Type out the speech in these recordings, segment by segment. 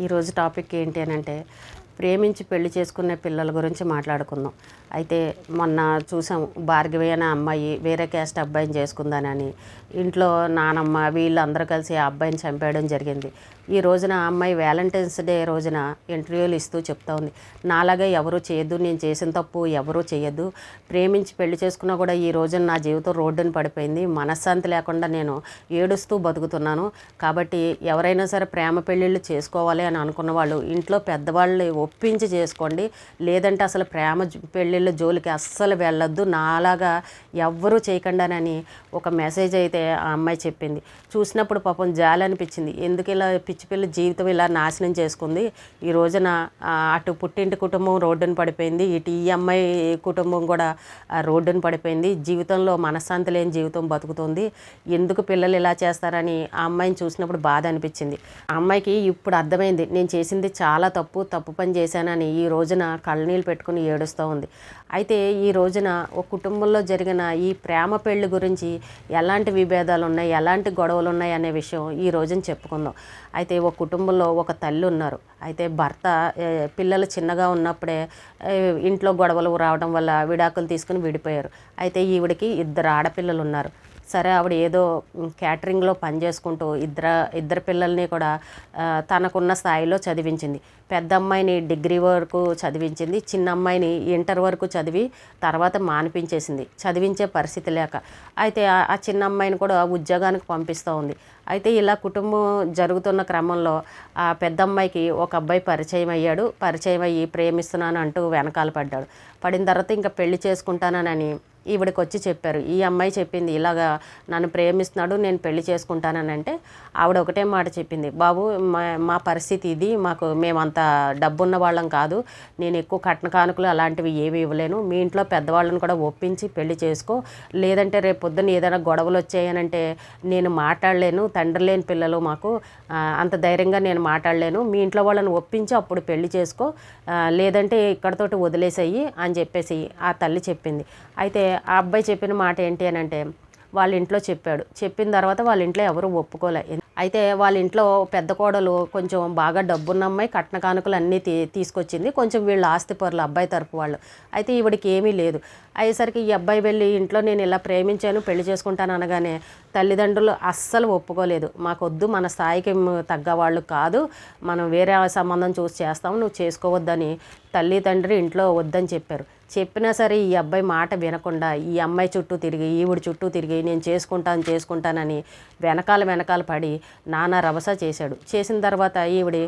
ఈరోజు టాపిక్ ఏంటి అని అంటే ప్రేమించి పెళ్ళి చేసుకునే పిల్లల గురించి మాట్లాడుకుందాం. అయితే మొన్న చూసాం భార్గవి అనే అమ్మాయి వేరే క్యాస్ట్ అబ్బాయిని చేసుకుందానని ఇంట్లో నానమ్మ వీళ్ళందరూ కలిసి ఆ అబ్బాయిని చంపేయడం జరిగింది. ఈ రోజున ఆ అమ్మాయి వ్యాలంటైన్స్ డే రోజున ఇంటర్వ్యూలు ఇస్తూ చెప్తా ఉంది. నాలాగా ఎవరు చేయొద్దు నేను చేసిన తప్పు ఎవరూ చేయొద్దు. ప్రేమించి పెళ్ళి చేసుకున్నా కూడా ఈ రోజున నా జీవితం రోడ్డున పడిపోయింది. మనశ్శాంతి లేకుండా నేను ఏడుస్తూ బతుకుతున్నాను. కాబట్టి ఎవరైనా సరే ప్రేమ పెళ్ళిళ్ళు చేసుకోవాలి అని అనుకున్న వాళ్ళు ఇంట్లో పెద్దవాళ్ళు ఒప్పించి చేసుకోండి. లేదంటే అసలు ప్రేమ పెళ్ళిళ్ళ జోలికి అస్సలు వెళ్ళొద్దు. నాలాగా ఎవ్వరూ చేయకుండానని ఒక మెసేజ్ అయితే ఆ అమ్మాయి చెప్పింది. చూసినప్పుడు పాపం జాలి అనిపించింది. ఎందుకు ఇలా పిచ్చి పిల్ల జీవితం ఇలా నాశనం చేసుకుంది? ఈ రోజున అటు పుట్టింటి కుటుంబం రోడ్డున పడిపోయింది. ఇటు ఈ అమ్మాయి కుటుంబం కూడా ఆ, రోడ్డున పడిపోయింది. జీవితంలో మనశ్శాంతి లేని జీవితం బతుకుతుంది. ఎందుకు పిల్లలు ఇలా చేస్తారని ఆ అమ్మాయిని చూసినప్పుడు బాధ అనిపించింది. ఆ అమ్మాయికి ఇప్పుడు అర్థమైంది. నేను చేసింది చాలా తప్పు. తప్పు పని చేశానని ఈ రోజున కళ్ళనీళ్ళు పెట్టుకుని ఏడుస్తూ ఉంది. అయితే ఈ రోజున ఒక కుటుంబంలో జరిగిన ఈ ప్రేమ పెళ్ళి గురించి ఎలాంటి విభేదాలు ఉన్నాయి ఎలాంటి గొడవలు ఉన్నాయి అనే విషయం ఈ రోజున చెప్పుకుందాం. అయితే ఒక కుటుంబంలో ఒక తల్లి ఉన్నారు. అయితే భర్త పిల్లలు చిన్నగా ఉన్నప్పుడే ఇంట్లో గొడవలు రావడం వల్ల విడాకులు తీసుకుని విడిపోయారు. అయితే ఈవిడికి ఇద్దరు ఆడపిల్లలు ఉన్నారు. సరే ఆవిడ ఏదో క్యాటరింగ్లో పని చేసుకుంటూ ఇద్దరు ఇద్దరు పిల్లల్ని కూడా తనకున్న స్థాయిలో చదివించింది. పెద్ద అమ్మాయిని డిగ్రీ వరకు చదివించింది చిన్న అమ్మాయిని ఇంటర్ వరకు చదివి తర్వాత మానిపించేసింది. చదివించే పరిస్థితి లేక. అయితే ఆ- ఆ చిన్న అమ్మాయిని కూడా ఉద్యోగానికి పంపిస్తూ ఉంది. అయితే ఇలా కుటుంబం జరుగుతున్న క్రమంలో ఆ పెద్ద అమ్మాయికి ఒక అబ్బాయి పరిచయం అయ్యాడు. పరిచయం అయ్యి ప్రేమిస్తున్నాను అంటూ వెనకాల పడ్డాడు. పడిన తర్వాత ఇంకా పెళ్ళి చేసుకుంటానని ఈవిడకి వచ్చి చెప్పారు. ఈ అమ్మాయి చెప్పింది ఇలాగా నన్ను ప్రేమిస్తున్నాడు నేను పెళ్ళి చేసుకుంటానని అంటే ఆవిడ ఒకటే మాట చెప్పింది. బాబు మా మా పరిస్థితి ఇది. మాకు మేమంత డబ్బున్న వాళ్ళం కాదు. నేను ఎక్కువ కట్న కానుకలు అలాంటివి ఏవి ఇవ్వలేను. మీ ఇంట్లో పెద్దవాళ్ళని కూడా ఒప్పించి పెళ్ళి చేసుకో. లేదంటే రేపు పొద్దున్న ఏదైనా గొడవలు వచ్చాయనంటే నేను మాట్లాడలేను. తండ్రి లేని పిల్లలు మాకు. అంత ధైర్యంగా నేను మాట్లాడలేను. మీ ఇంట్లో వాళ్ళని ఒప్పించి అప్పుడు పెళ్ళి చేసుకో. లేదంటే ఇక్కడతోటి వదిలేసేయి అని చెప్పేసి ఆ తల్లి చెప్పింది. అయితే ఆ అబ్బాయి చెప్పిన మాట ఏంటి అని అంటే వాళ్ళ ఇంట్లో చెప్పాడు. చెప్పిన తర్వాత వాళ్ళ ఇంట్లో ఎవరు ఒప్పుకోలే. అయితే వాళ్ళ ఇంట్లో పెద్ద కోడలు కొంచెం బాగా డబ్బున్న అమ్మాయి కట్న కానుకలు అన్నీ తీ తీసుకొచ్చింది. కొంచెం వీళ్ళు ఆస్తి పరులు అబ్బాయి తరపు వాళ్ళు. అయితే ఈవిడికి ఏమీ లేదు. అయ్యేసరికి ఈ అబ్బాయి వెళ్ళి ఇంట్లో నేను ఇలా ప్రేమించాను పెళ్ళి చేసుకుంటాను అనగానే తల్లిదండ్రులు అస్సలు ఒప్పుకోలేదు. మాకొద్దు మన స్థాయికి తగ్గ వాళ్ళు కాదు. మనం వేరే సంబంధం చూసి చేస్తాము నువ్వు చేసుకోవద్దని తల్లి తండ్రి ఇంట్లో వద్దని చెప్పారు. చెప్పినా సరే ఈ అబ్బాయి మాట వినకుండా ఈ అమ్మాయి చుట్టూ తిరిగి ఈవిడ చుట్టూ తిరిగి నేను చేసుకుంటాను చేసుకుంటానని వెనకాల వెనకాల పడి నానా రభస చేశాడు. చేసిన తర్వాత ఈవిడి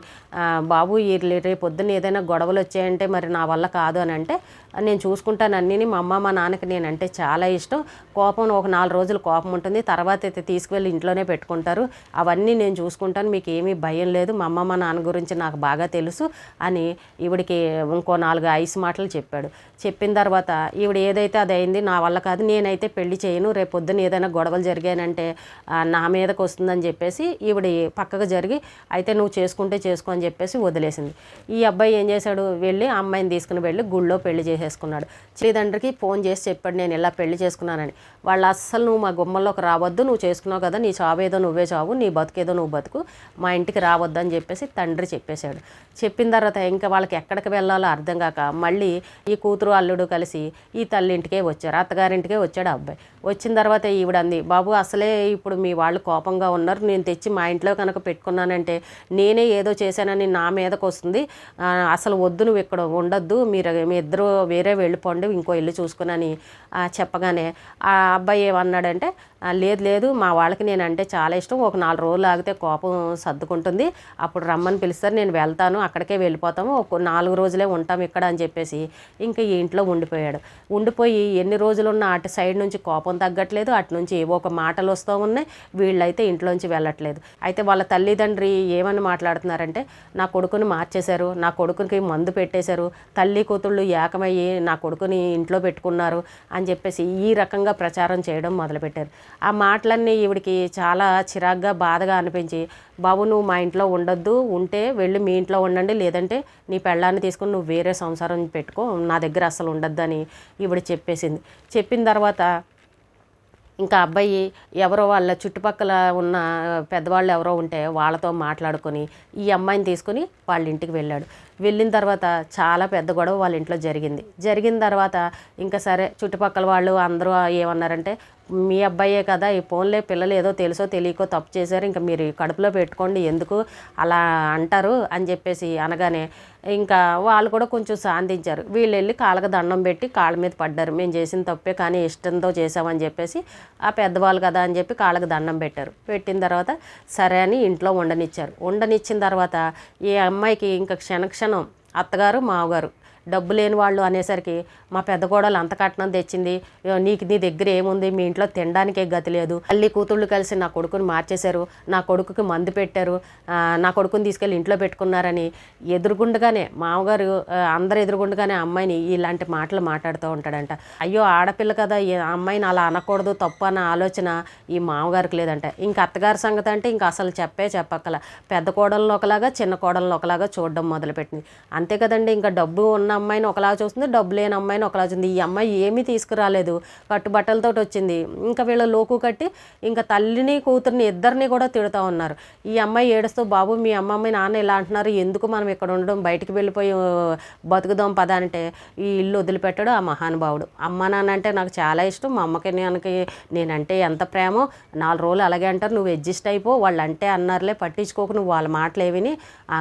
బాబు ఈ రేపు పొద్దున్న ఏదైనా గొడవలు వచ్చాయంటే మరి నా వల్ల కాదు అని అంటే నేను చూసుకుంటాను అన్నీ మా అమ్మ మా నాన్నకి నేనంటే చాలా ఇష్టం. కోపం ఒక నాలుగు రోజులు కోపం ఉంటుంది. తర్వాత అయితే తీసుకువెళ్ళి ఇంట్లోనే పెట్టుకుంటారు. అవన్నీ నేను చూసుకుంటాను. మీకు ఏమీ భయం లేదు. మా అమ్మ మా నాన్న గురించి నాకు బాగా తెలుసు అని ఈవిడికి ఇంకో నాలుగు ఐస్ మాటలు చెప్పాడు. చెప్పిన తర్వాత ఈవిడ ఏదైతే అది అయింది నా వల్ల కాదు నేనైతే పెళ్ళి చేయను. రేపు పొద్దున ఏదైనా గొడవలు జరిగానంటే నా మీదకి వస్తుందని చెప్పేసి ఈవిడ పక్కకు జరిగి అయితే నువ్వు చేసుకుంటే చేసుకో అని చెప్పేసి వదిలేసింది. ఈ అబ్బాయి ఏం చేశాడు? వెళ్ళి అమ్మాయిని తీసుకుని వెళ్ళి గుళ్ళో పెళ్ళి చేసుకున్నాడు. తల్లిదండ్రికి ఫోన్ చేసి చెప్పాడు నేను ఇలా పెళ్ళి చేసుకున్నానని. వాళ్ళు అస్సలు నువ్వు మా గుమ్మల్లోకి రావద్దు నువ్వు చేసుకున్నావు కదా నీ చావేదో ఏదో నువ్వే చావు నీ బతుకేదో నువ్వు బతుకు మా ఇంటికి రావద్దు అని చెప్పేసి తండ్రి చెప్పేశాడు. చెప్పిన తర్వాత ఇంకా వాళ్ళకి ఎక్కడికి వెళ్ళాలో అర్థం కాక మళ్ళీ ఈ కూతురు అల్లుడు కలిసి ఈ తల్లింటికే వచ్చారు అత్తగారింటికే వచ్చాడు అబ్బాయి. వచ్చిన తర్వాత ఈవిడ అంది బాబు అసలే ఇప్పుడు మీ వాళ్ళు కోపంగా ఉన్నారు నేను తెచ్చి మా ఇంట్లో కనుక పెట్టుకున్నానంటే నేనే ఏదో చేశానని నా మీదకి వస్తుంది అసలు వద్దు నువ్వు ఇక్కడ ఉండొద్దు మీరు మీ ఇద్దరు వేరే వెళ్ళిపోండి ఇంకో ఇల్లు చూసుకునని చెప్పగానే ఆ అబ్బాయి ఏమన్నాడంటే లేదు లేదు మా వాళ్ళకి నేను అంటే చాలా ఇష్టం. ఒక నాలుగు రోజులు ఆగితే కోపం సర్దుకుంటుంది. అప్పుడు రమ్మని పిలుస్తారు నేను వెళ్తాను అక్కడికే వెళ్ళిపోతాము. ఒక నాలుగు రోజులే ఉంటాం ఇక్కడ అని చెప్పేసి ఇంకా ఈ ఇంట్లో ఉండిపోయాడు. ఉండిపోయి ఎన్ని రోజులు ఉన్న అటు సైడ్ నుంచి కోపం తగ్గట్లేదు అటు నుంచి ఏవో ఒక మాటలు వస్తూ ఉన్నాయి వీళ్ళైతే ఇంట్లోంచి వెళ్ళట్లేదు. అయితే వాళ్ళ తల్లిదండ్రి ఏమని మాట్లాడుతున్నారంటే నా కొడుకుని మార్చేశారు నా కొడుకునికి మందు పెట్టేశారు తల్లి కూతుళ్ళు ఏకమయ్యి నా కొడుకుని ఇంట్లో పెట్టుకున్నారు అని చెప్పేసి ఈ రకంగా ప్రచారం చేయడం మొదలుపెట్టారు. ఆ మాటలన్నీ ఈవిడికి చాలా చిరాగ్గా బాధగా అనిపించి బాబు నువ్వు మా ఇంట్లో ఉండొద్దు ఉంటే వెళ్ళి మీ ఇంట్లో ఉండండి లేదంటే నీ పెళ్ళాన్ని తీసుకుని నువ్వు వేరే సంసారం పెట్టుకో నా దగ్గర అసలు ఉండొద్దని ఈవిడ చెప్పేసింది. చెప్పిన తర్వాత ఇంకా అబ్బాయి ఎవరో వాళ్ళ చుట్టుపక్కల ఉన్న పెద్దవాళ్ళు ఎవరో ఉంటే వాళ్ళతో మాట్లాడుకొని ఈ అమ్మాయిని తీసుకుని వాళ్ళ ఇంటికి వెళ్ళాడు. వెళ్ళిన తర్వాత చాలా పెద్ద గొడవ వాళ్ళ ఇంట్లో జరిగింది. జరిగిన తర్వాత ఇంకా సరే చుట్టుపక్కల వాళ్ళు అందరూ ఏమన్నారంటే మీ అబ్బాయే కదా ఈ ఫోన్లే పిల్లలు ఏదో తెలుసో తెలియకో తప్పు చేశారు ఇంకా మీరు కడుపులో పెట్టుకోండి ఎందుకు అలా అంటారు? అని చెప్పేసి అనగానే ఇంకా వాళ్ళు కూడా కొంచెం శాంతించారు వీళ్ళు వెళ్ళి కాళ్ళకి దండం పెట్టి కాళ్ళ మీద పడ్డారు. మేము చేసిన తప్పే కానీ ఇష్టంతో చేసామని చెప్పేసి ఆ పెద్దవాళ్ళు కదా అని చెప్పి కాళ్ళకి దండం పెట్టారు. పెట్టిన తర్వాత సరే అని ఇంట్లో ఉండనిచ్చారు ఉండనిచ్చిన తర్వాత ఈ అమ్మాయికి ఇంకా క్షణక్షణం అత్తగారు మావగారు. డబ్బు లేని వాళ్ళు అనేసరికి మా పెద్ద కోడలు అంత కట్నం తెచ్చింది. నీకు నీ దగ్గర ఏముంది? మీ ఇంట్లో తినడానికే గతి లేదు. తల్లి కూతుళ్ళు కలిసి నా కొడుకుని మార్చేశారు. నా కొడుకుకి మందు పెట్టారు. నా కొడుకుని తీసుకెళ్ళి ఇంట్లో పెట్టుకున్నారని ఎదురుగుండగానే మామగారు అందరు ఎదురుగుండగానే అమ్మాయిని ఇలాంటి మాటలు మాట్లాడుతూ ఉంటాడంట. అయ్యో ఆడపిల్ల కదా ఈ అమ్మాయిని అలా అనకూడదు తప్పు అన్న ఆలోచన ఈ మామగారికి లేదంట. ఇంక అత్తగారి సంగతి అంటే ఇంకా అసలు చెప్పే చెప్పక్కల. పెద్ద కోడలను ఒకలాగా చిన్న కోడలను ఒకలాగా చూడడం మొదలుపెట్టింది. అంతే కదండి ఇంకా డబ్బు ఉన్న అమ్మాయిని ఒకలా చూస్తుంది డబ్బు లేని అమ్మాయిని ఒకలా చూస్తుంది. ఈ అమ్మాయి ఏమీ తీసుకురాలేదు కట్టుబట్టలతో వచ్చింది. ఇంకా వీళ్ళ లోకు కట్టి ఇంకా తల్లిని కూతుర్ని ఇద్దరిని కూడా తిడుతూ ఉన్నారు. ఈ అమ్మాయి ఏడుస్తూ బాబు మీ అమ్మమ్మ నాన్న ఇలా అంటున్నారు ఎందుకు మనం ఇక్కడ ఉండడం? బయటికి వెళ్ళిపోయి బతుకుదాం పద అంటే ఈ ఇల్లు వదిలిపెట్టాడు ఆ మహానుభావుడు. అమ్మ నాన్న అంటే నాకు చాలా ఇష్టం. మా అమ్మకి నాన్నకి నేనంటే ఎంత ప్రేమో నాలుగు రోజులు అలాగే అంటారు. నువ్వు అడ్జస్ట్ అయిపో వాళ్ళు అంటే అన్నారులే పట్టించుకోకు నువ్వు వాళ్ళ మాటలు ఏవిని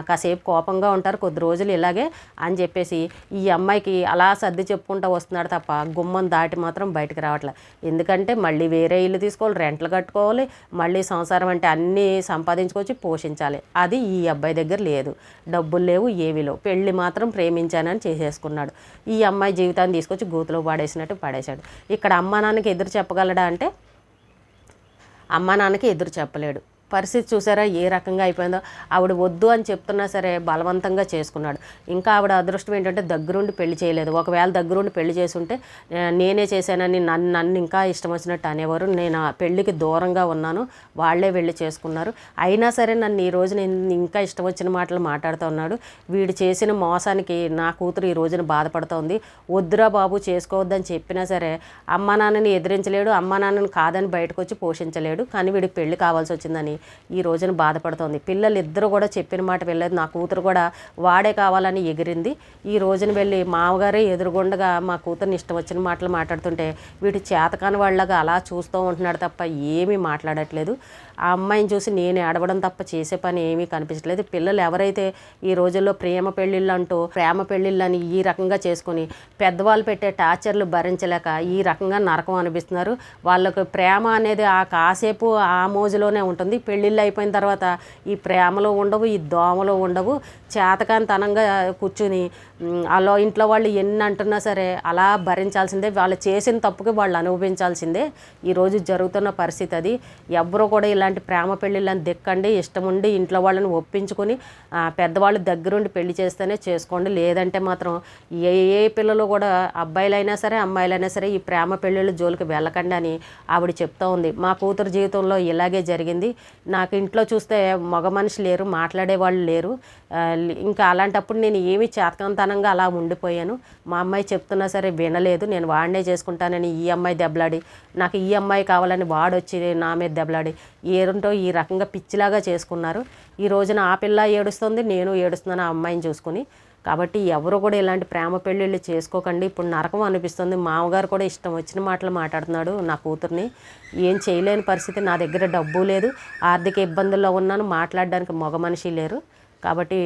కాసేపు కోపంగా ఉంటారు కొద్ది రోజులు ఇలాగే అని చెప్పేసి ఈ అమ్మాయికి అలా సర్ది చెప్పుకుంటూ వస్తున్నాడు తప్ప గుమ్మం దాటి మాత్రం బయటకు రావట్లేదు ఎందుకంటే మళ్ళీ వేరే ఇల్లు తీసుకోవాలి రెంట్లు కట్టుకోవాలి మళ్ళీ సంసారం అంటే అన్నీ సంపాదించుకొచ్చి పోషించాలి. అది ఈ అబ్బాయి దగ్గర లేదు. డబ్బులు లేవు ఏవి లేవు. పెళ్ళి మాత్రం ప్రేమించానని చేసేసుకున్నాడు. ఈ అమ్మాయి జీవితాన్ని తీసుకొచ్చి గూతులో పడేసినట్టు పడేశాడు. ఇక్కడ అమ్మా నాన్నకి ఎదురు చెప్పగలడా అంటే అమ్మా నాన్నకి ఎదురు చెప్పలేడు. పరిస్థితి చూసారా? ఏ రకంగా అయిపోయిందో? ఆవిడ వద్దు అని చెప్తున్నా సరే బలవంతంగా చేసుకున్నాడు. ఇంకా ఆవిడ అదృష్టం ఏంటంటే దగ్గరుండి పెళ్ళి చేయలేదు. ఒకవేళ దగ్గరుండి పెళ్ళి చేసుంటే నేనే చేశానని నన్ను నన్ను ఇంకా ఇష్టం వచ్చినట్టు అనేవారు. నేను ఆ పెళ్ళికి దూరంగా ఉన్నాను. వాళ్ళే వెళ్ళి చేసుకున్నారు. అయినా సరే నన్ను ఈ రోజు నేను ఇంకా ఇష్టం వచ్చిన మాటలు మాట్లాడుతూ ఉన్నాడు. వీడు చేసిన మోసానికి నా కూతురు ఈ రోజున బాధపడుతోంది. వద్దురా బాబు చేసుకోవద్దని చెప్పినా సరే అమ్మా నాన్నని ఎదిరించలేడు. అమ్మా నాన్నని కాదని బయటకు వచ్చి పోషించలేడు. కానీ వీడికి పెళ్ళి కావాల్సి వచ్చిందని ఈ రోజున బాధపడుతోంది. పిల్లలు ఇద్దరు కూడా చెప్పిన మాట వెళ్ళలేదు నా కూతురు కూడా వాడే కావాలని ఎగిరింది. ఈ రోజున వెళ్ళి మామగారే ఎదురుగుండగా మా కూతురుని ఇష్టం వచ్చిన మాటలు మాట్లాడుతుంటే వీటి చేతకాని వాళ్ళగా అలా చూస్తూ ఉంటున్నాడు తప్ప ఏమీ మాట్లాడట్లేదు. ఆ అమ్మాయిని చూసి నేను ఏడవడం తప్ప చేసే పని ఏమీ కనిపించట్లేదు. పిల్లలు ఎవరైతే ఈ రోజుల్లో ప్రేమ పెళ్ళిళ్ళు అంటూ ప్రేమ పెళ్ళిళ్ళు అని ఈ రకంగా చేసుకుని పెద్దవాళ్ళు పెట్టే టార్చర్లు భరించలేక ఈ రకంగా నరకం అనిపిస్తున్నారు. వాళ్ళకు ప్రేమ అనేది ఆ కాసేపు ఆ మోజులోనే ఉంటుంది. పెళ్ళిళ్ళు అయిపోయిన తర్వాత ఈ ప్రేమలో ఉండవు ఈ దోమలో ఉండవు. చేతకాంతనంగా కూర్చుని అలా ఇంట్లో వాళ్ళు ఎన్ని అంటున్నా సరే అలా భరించాల్సిందే వాళ్ళు చేసిన తప్పుకి వాళ్ళు అనుభవించాల్సిందే. ఈరోజు జరుగుతున్న పరిస్థితి అది. ఎవ్వరూ కూడా ఇలాంటి ప్రేమ పెళ్ళిళ్ళని దిక్కండి ఇష్టం ఉండి ఇంట్లో వాళ్ళని ఒప్పించుకొని పెద్దవాళ్ళు దగ్గరుండి పెళ్ళి చేస్తేనే చేసుకోండి. లేదంటే మాత్రం ఏ ఏ పిల్లలు కూడా అబ్బాయిలైనా సరే అమ్మాయిలైనా సరే ఈ ప్రేమ పెళ్ళిళ్ళు జోలికి వెళ్ళకండి అని ఆవిడ చెప్తా ఉంది. మా కూతురు జీవితంలో ఇలాగే జరిగింది. నాకు ఇంట్లో చూస్తే మగ మనిషి లేరు మాట్లాడే వాళ్ళు లేరు ఇంకా అలాంటప్పుడు నేను ఏమి చేతకంతనంగా అలా ఉండిపోయాను. మా అమ్మాయి చెప్తున్నా సరే వినలేదు. నేను వాడినే చేసుకుంటానని ఈ అమ్మాయి దెబ్బలాడి నాకు ఈ అమ్మాయి కావాలని వాడొచ్చి నా మీద దెబ్బలాడి ఏరుంటో ఈ రకంగా పిచ్చిలాగా చేసుకున్నారు. ఈ రోజున ఆ పిల్ల ఏడుస్తుంది నేను ఏడుస్తున్నాను ఆ అమ్మాయిని చూసుకుని. కాబట్టి ఎవరు కూడా ఇలాంటి ప్రేమ పెళ్ళిళ్ళు చేసుకోకండి. ఇప్పుడు నరకం అనిపిస్తుంది. మామగారు కూడా ఇష్టం వచ్చిన మాటలు మాట్లాడుతున్నాడు నా కూతుర్ని. ఏం చేయలేని పరిస్థితి. నా దగ్గర డబ్బు లేదు. ఆర్థిక ఇబ్బందుల్లో ఉన్నాను. మాట్లాడడానికి మగ మనిషి లేరు. కాబట్టి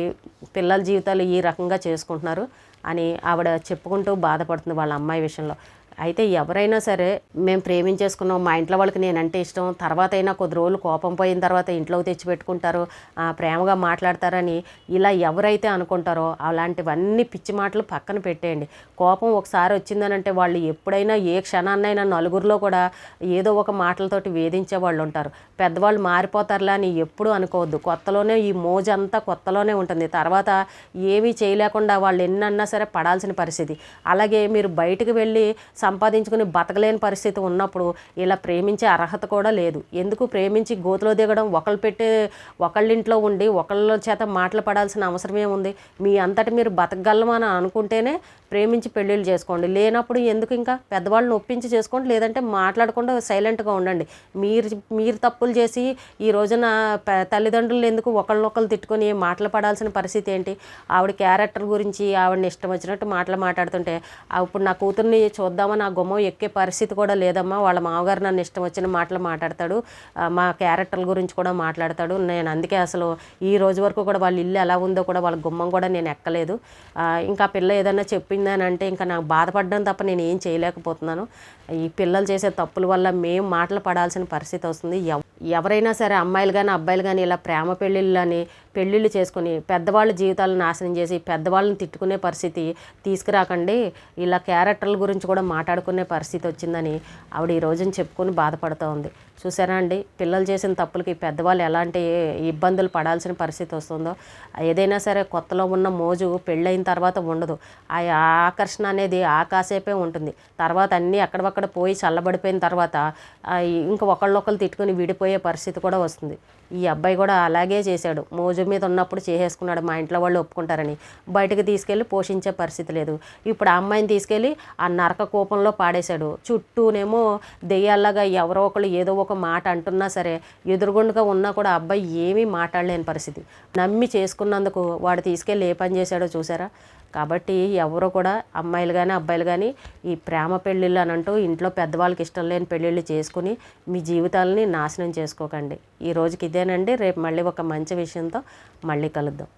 పిల్లల జీవితాలు ఈ రకంగా చేసుకుంటున్నారు అని ఆవిడ చెప్పుకుంటూ బాధపడుతుంది వాళ్ళ అమ్మాయి విషయంలో. అయితే ఎవరైనా సరే మేము ప్రేమించేసుకున్నాం మా ఇంట్లో వాళ్ళకి నేనంటే ఇష్టం తర్వాత అయినా కొద్ది రోజులు కోపం పోయిన తర్వాత ఇంట్లోకి తెచ్చి పెట్టుకుంటారు ప్రేమగా మాట్లాడతారని ఇలా ఎవరైతే అనుకుంటారో అలాంటివన్నీ పిచ్చి మాటలు పక్కన పెట్టేయండి. కోపం ఒకసారి వచ్చిందనంటే వాళ్ళు ఎప్పుడైనా ఏ క్షణాన్నైనా నలుగురిలో కూడా ఏదో ఒక మాటలతోటి వేధించే వాళ్ళు ఉంటారు. పెద్దవాళ్ళు మారిపోతారులే అని ఎప్పుడు అనుకోవద్దు. కొత్తలోనే ఈ మోజంతా కొత్తలోనే ఉంటుంది. తర్వాత ఏమీ చేయలేకుండా వాళ్ళు ఎన్నన్నా సరే పడాల్సిన పరిస్థితి. అలాగే మీరు బయటకు వెళ్ళి సంపాదించుకుని బతకలేని పరిస్థితి ఉన్నప్పుడు ఇలా ప్రేమించే అర్హత కూడా లేదు. ఎందుకు ప్రేమించి గోతులో దిగడం? ఒకళ్ళు పెట్టే ఒకళ్ళింట్లో ఉండి ఒకళ్ళ చేత మాటలు పడాల్సిన అవసరమే ఉంది. మీ అంతటి మీరు బతకగలమని అనుకుంటేనే ప్రేమించి పెళ్ళిళ్ళు చేసుకోండి. లేనప్పుడు ఎందుకు ఇంకా? పెద్దవాళ్ళని ఒప్పించి చేసుకోండి. లేదంటే మాట్లాడకుండా సైలెంట్గా ఉండండి. మీరు మీరు తప్పులు చేసి ఈ రోజున తల్లిదండ్రులు ఎందుకు ఒకళ్ళనొకళ్ళు తిట్టుకొని మాటలు పడాల్సిన పరిస్థితి ఏంటి? ఆవిడ క్యారెక్టర్ గురించి ఆవిడని ఇష్టం వచ్చినట్టు మాటలు మాట్లాడుతుంటే ఆ ఇప్పుడు నా కూతుర్ని మామ నా గుమ్మం ఎక్కే పరిస్థితి కూడా లేదమ్మా. వాళ్ళ మామగారు నన్ను ఇష్టం వచ్చిన మాటలు మాట్లాడతాడు. మా క్యారెక్టర్ల గురించి కూడా మాట్లాడతాడు. నేను అందుకే అసలు ఈ రోజు వరకు కూడా వాళ్ళ ఇల్లు ఎలా ఉందో కూడా వాళ్ళ గుమ్మం కూడా నేను ఎక్కలేదు. ఇంకా పిల్ల ఏదైనా చెప్పిందని అంటే ఇంకా నాకు బాధపడడం తప్ప నేను ఏం చేయలేకపోతున్నాను. ఈ పిల్లలు చేసే తప్పుల వల్ల మేము మాటలు పడాల్సిన పరిస్థితి వస్తుంది. ఎవరైనా సరే అమ్మాయిలు కానీ అబ్బాయిలు కానీ ఇలా ప్రేమ పెళ్ళిళ్ళని పెళ్ళిళ్ళు చేసుకొని పెద్దవాళ్ళ జీవితాలను నాశనం చేసి పెద్దవాళ్ళని తిట్టుకునే పరిస్థితి తీసుకురాకండి. ఇలా క్యారెక్టర్ల గురించి కూడా మాట్లాడుకునే పరిస్థితి వచ్చిందని ఆవిడ ఈ రోజున చెప్పుకొని బాధపడుతూ ఉంది చూసారా అండి? పిల్లలు చేసిన తప్పులకి పెద్దవాళ్ళు ఎలాంటి ఇబ్బందులు పడాల్సిన పరిస్థితి వస్తుందో. ఏదైనా సరే కొత్తలో ఉన్న మోజు పెళ్ళైన తర్వాత ఉండదు. ఆ ఆకర్షణ అనేది ఆ కాసేపే ఉంటుంది. తర్వాత అన్నీ అక్కడక్కడ పోయి చల్లబడిపోయిన తర్వాత ఇంక ఒకళ్ళొకళ్ళు తిట్టుకుని విడిపోయే పరిస్థితి కూడా వస్తుంది. ఈ అబ్బాయి కూడా అలాగే చేశాడు. మోజు మీద ఉన్నప్పుడు చేసేసుకున్నాడు. మా ఇంట్లో వాళ్ళు ఒప్పుకుంటారని. బయటకు తీసుకెళ్ళి పోషించే పరిస్థితి లేదు. ఇప్పుడు ఆ అమ్మాయిని తీసుకెళ్ళి ఆ నరక కోపంలో పాడేశాడు. చుట్టూనేమో దెయ్యాల్లాగా ఎవరో ఒకళ్ళు ఏదో ఒక మాట అంటున్నా సరే ఎదురుగుండగా ఉన్నా కూడా ఆ అబ్బాయి ఏమీ మాట్లాడలేని పరిస్థితి. నమ్మి చేసుకున్నందుకు వాడు తీసుకెళ్ళి ఏ పని చేశాడో చూసారా కాబట్టి ఎవరు కూడా అమ్మాయిలు కానీ అబ్బాయిలు కానీ ఈ ప్రేమ పెళ్ళిళ్ళు అని అంటూ ఇంట్లో పెద్దవాళ్ళకి ఇష్టం లేని పెళ్ళిళ్ళు చేసుకుని మీ జీవితాలని నాశనం చేసుకోకండి. ఈ రోజుకి ఇదేనండి. రేపు మళ్ళీ ఒక మంచి విషయంతో మళ్ళీ కలుద్దాం.